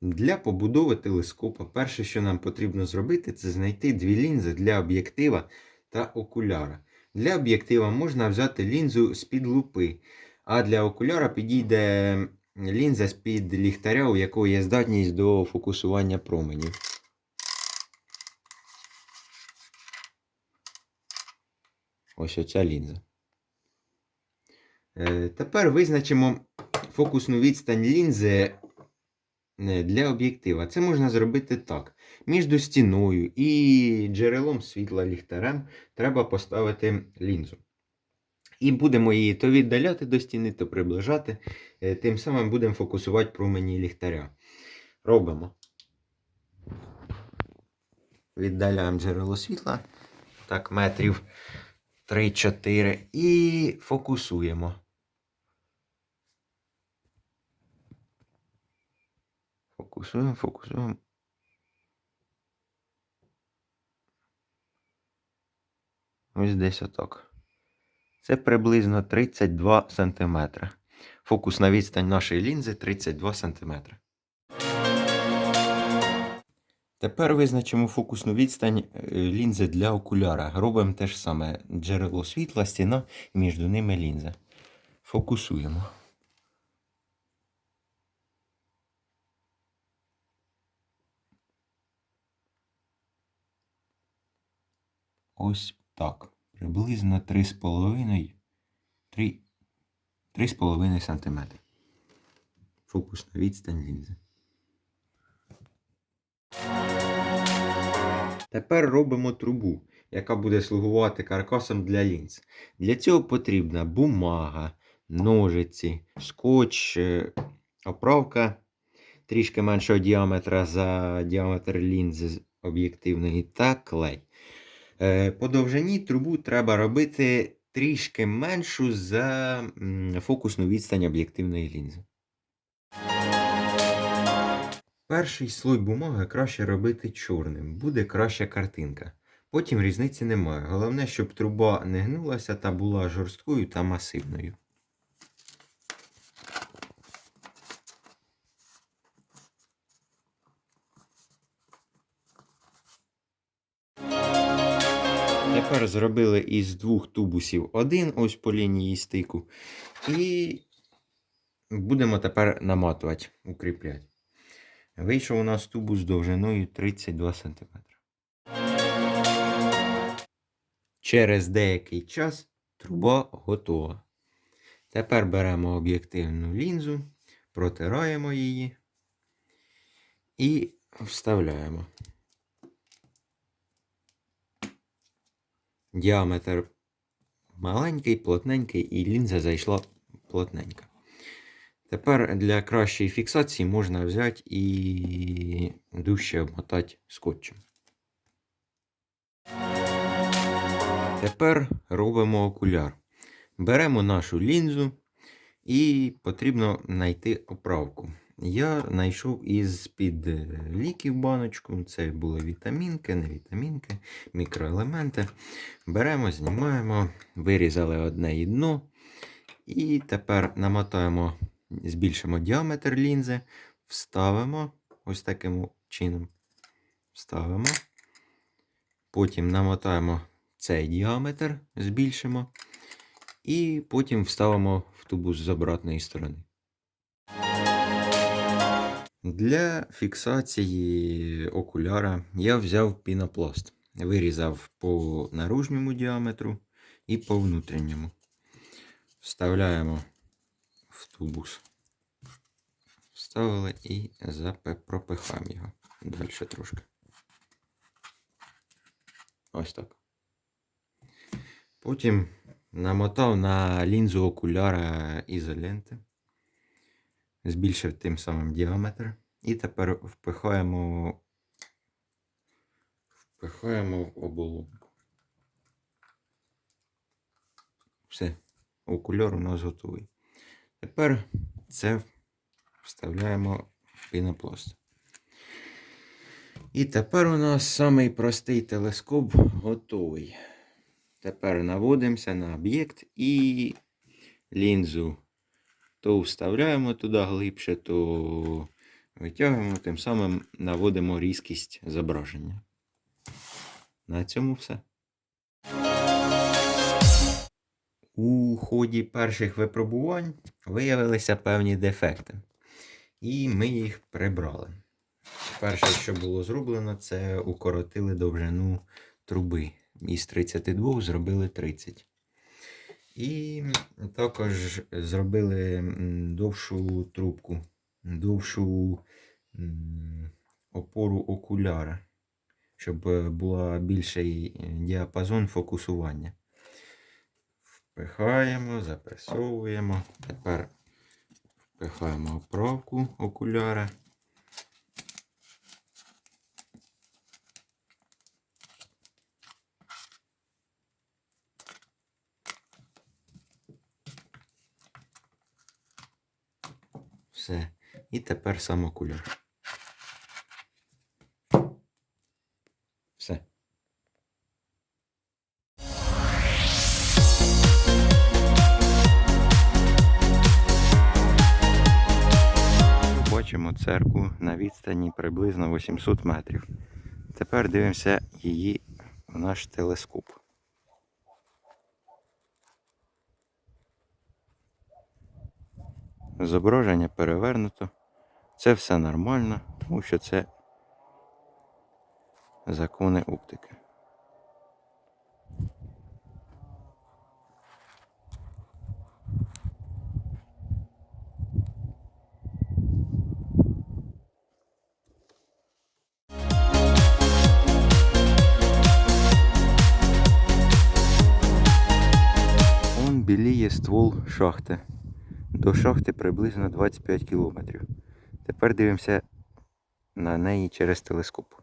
Для побудови телескопа перше, що нам потрібно зробити, це знайти дві лінзи для об'єктива та окуляра. Для об'єктива можна взяти лінзу з-під лупи, а для окуляра підійде лінза з-під ліхтаря, у якої є здатність до фокусування променів. Ось оця лінза. Е, Тепер визначимо фокусну відстань лінзи для об'єктива. Це можна зробити так. Між стіною і джерелом світла ліхтарем треба поставити лінзу. І будемо її то віддаляти до стіни, то приближати. Е, Тим самим будемо фокусувати промені ліхтаря. Робимо. Віддаляємо джерело світла. Так, метрів 3-4. І фокусуємо. Фокусуємо, фокусуємо. Ось десь отак. Це приблизно 32 см. Фокусна відстань нашої лінзи 32 см. Тепер визначимо фокусну відстань е, лінзи для окуляра. Робимо те ж саме джерело світла, стіна і між ними лінза. Фокусуємо. Ось так. Приблизно 3,5 3,5 см. Фокусна відстань лінзи. Тепер робимо трубу, яка буде слугувати каркасом для лінз. Для цього потрібна бумага, ножиці, скотч, е, оправка трішки меншого діаметра за діаметр лінзи об'єктивної та клей. Е, По довжині трубу треба робити трішки меншу за фокусну відстань об'єктивної лінзи. Перший слой бумаги краще робити чорним, буде краща картинка. Потім різниці немає. Головне, щоб труба не гнулася та була жорсткою та масивною. Тепер зробили із двох тубусів один, ось по лінії стику. І будемо тепер наматувати, укріпляти. Вийшов у нас тубус довжиною 32 см. Через деякий час труба готова. Тепер беремо об'єктивну лінзу, протираємо її і вставляємо. Діаметр маленький, плотненький, і лінза зайшла плотненька. Тепер для кращої фіксації можна взяти і дужче обмотати скотчем. Тепер робимо окуляр. Беремо нашу лінзу і потрібно знайти оправку. Я знайшов із під ліків баночку. Це були вітамінки, не вітамінки, мікроелементи. Беремо, знімаємо, вирізали одне і дно. І тепер намотаємо, збільшимо діаметр лінзи, вставимо ось таким чином. Вставимо. Потім намотаємо цей діаметр, збільшимо. І потім вставимо в тубус з обратної сторони. Для фіксації окуляра я взяв пінопласт. Вирізав по наружньому діаметру і по внутрішньому. Вставляємо в тубус. Вставили і пропихаємо його далі трошки. Ось так. Потім намотав на лінзу окуляра ізоленти. Збільшив тим самим діаметр. І тепер впихаємо, впихаємо в оболонку. Все, окуляр у нас готовий. Тепер це вставляємо в пінопласт. І тепер у нас самий простий телескоп готовий. Тепер наводимося на об'єкт і лінзу то вставляємо туди глибше, то Витягуємо, тим самим наводимо різкість зображення. На цьому все. У ході перших випробувань виявилися певні дефекти. І ми їх прибрали. Перше, що було зроблено, це укоротили довжину труби. Із 32 зробили 30. І також зробили довшу трубку, довшу опору окуляра, щоб е, була більший е, діапазон фокусування. Впихаємо, запресовуємо. Тепер впихаємо оправку окуляра. Все. І тепер сам окуляр. Все. Бачимо церкву на відстані приблизно 800 метрів. Тепер дивимося її в наш телескоп. Зображення перевернуто. Це все нормально, тому що це закони оптики. Біліє ствол шахти. До шахти приблизно 25 кілометрів. Тепер дивимося на неї через телескоп.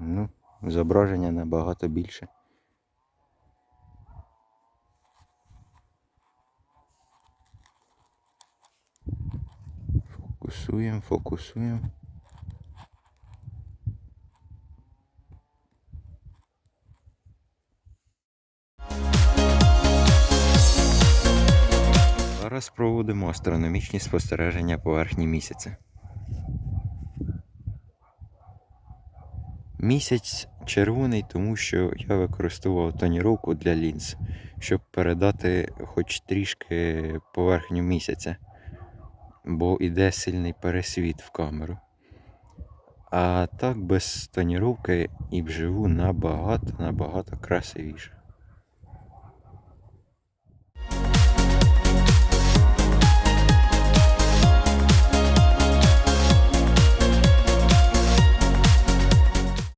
Ну, зображення набагато більше. Фокусуємо, фокусуємо. Зараз проводимо астрономічні спостереження поверхні місяця. Місяць червоний, тому що я використовував тоніровку для лінз, щоб передати хоч трішки поверхню місяця, бо йде сильний пересвіт в камеру. А так без тоніровки і вживу набагато набагато красивіше.